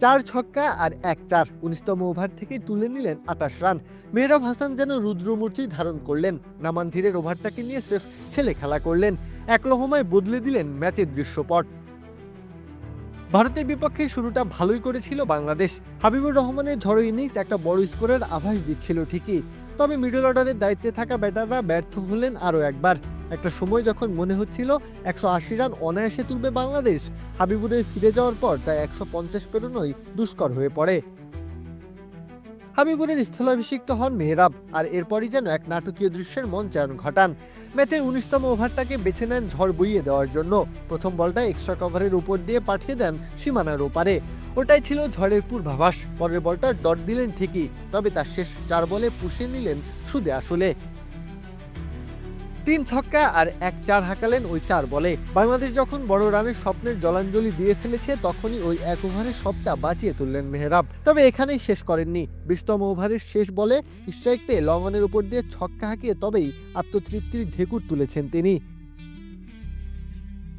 চার ছক্কা আর এক চার। উনিশতম ওভার থেকে তুলে নিলেন আটাশ রান। মেহরাব হাসান যেন রুদ্রমূর্তি ধারণ করলেন। নামানধীরের ওভারটাকে নিয়ে স্রেফ ছেলে খেলা করলেন। এক লহমায় বদলে দিলেন ম্যাচের দৃশ্যপট। ভারতের বিপক্ষে শুরুটা ভালোই করেছিল বাংলাদেশ। হাবিবুর রহমানের ঝড়ো ইনিংস একটা বড় স্কোরের আভাস দিচ্ছিল ঠিকই। তবে মিডল অর্ডারের দায়িত্বে থাকা ব্যাটাররা ব্যর্থ হলেন আরও একবার। একটা সময় যখন মনে হচ্ছিল একশো আশি রান অনায়াসে তুলবে বাংলাদেশ হাবিবুরের ফিরে যাওয়ার পর তা একশো পঞ্চাশ পেরোনোই দুষ্কর হয়ে পড়ে। হাবিবুরের স্থলাভিষিক্ত হন মেহরাব, আর এরপরই যেন এক নাটকীয় দৃশ্যের মঞ্চায়ন ঘটান। ম্যাচের উনিশতম ওভারটাকে বেছে নেন ঝড় বইয়ে দেওয়ার জন্য। প্রথম বলটা এক্সট্রা কভারের উপর দিয়ে পাঠিয়ে দেন সীমানার ওপারে। ওটাই ছিল ঝড়ের পূর্বাভাস। পরের বলটা ডট দিলেন ঠিকই, তবে তার শেষ চার বলে পুষিয়ে নিলেন সুদে আসলে। তিন ছক্কা আর এক চার হাঁকালেন ওই চার বলে। বাংলাদেশ যখন বড় রানের স্বপ্নের জলাঞ্জলি দিয়ে ফেলেছে, তখনই ওই এক ওভারে সবটা বাঁচিয়ে তুললেন মেহরাব। তবে এখানেই শেষ করেননি। বিশতম ওভারের শেষ বলে স্ট্রাইক পেয়ে লঙ্গনের উপর দিয়ে ছক্কা হাঁকিয়ে তবেই আত্মতৃপ্তির ঢেকুর তুলেছেন তিনি।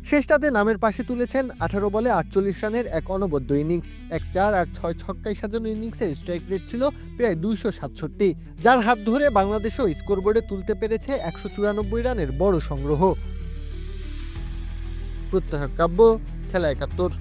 শেষটাতে নামের পাশে তুলেছেন আঠারো বলে আটচল্লিশ রানের এক অনবদ্য ইনিংস। এক চার আর ছয় ছক্কায় সাজানো ইনিংসের স্ট্রাইক রেট ছিল প্রায় দুইশো সাতষট্টি। যার হাত ধরে বাংলাদেশও স্কোরবোর্ডে তুলতে পেরেছে একশো চুরানব্বই রানের বড় সংগ্রহ। প্রত্যাহ কাব্য, খেলা একাত্তর।